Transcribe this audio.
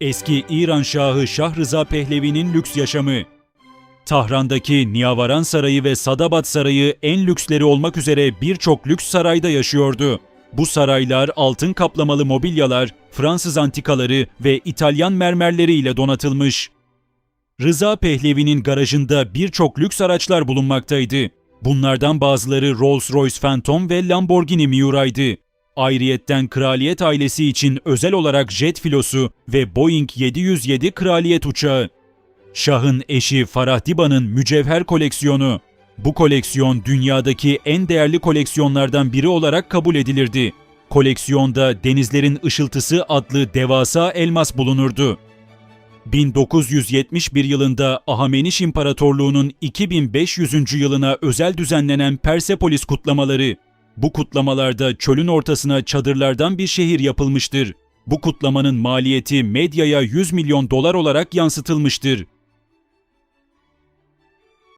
Eski İran Şahı Şah Rıza Pehlevi'nin lüks yaşamı. Tahran'daki Niyavaran Sarayı ve Sadabat Sarayı en lüksleri olmak üzere birçok lüks sarayda yaşıyordu. Bu saraylar altın kaplamalı mobilyalar, Fransız antikaları ve İtalyan mermerleri ile donatılmış. Rıza Pehlevi'nin garajında birçok lüks araçlar bulunmaktaydı. Bunlardan bazıları Rolls-Royce Phantom ve Lamborghini Miura'ydı. Ayrıyetten kraliyet ailesi için özel olarak jet filosu ve Boeing 707 kraliyet uçağı. Şah'ın eşi Farah Diba'nın mücevher koleksiyonu. Bu koleksiyon dünyadaki en değerli koleksiyonlardan biri olarak kabul edilirdi. Koleksiyonda Denizlerin Işıltısı adlı devasa elmas bulunurdu. 1971 yılında Ahameniş İmparatorluğu'nun 2500. yılına özel düzenlenen Persepolis kutlamaları. Bu kutlamalarda çölün ortasına çadırlardan bir şehir yapılmıştır. Bu kutlamanın maliyeti medyaya 100 milyon dolar olarak yansıtılmıştır.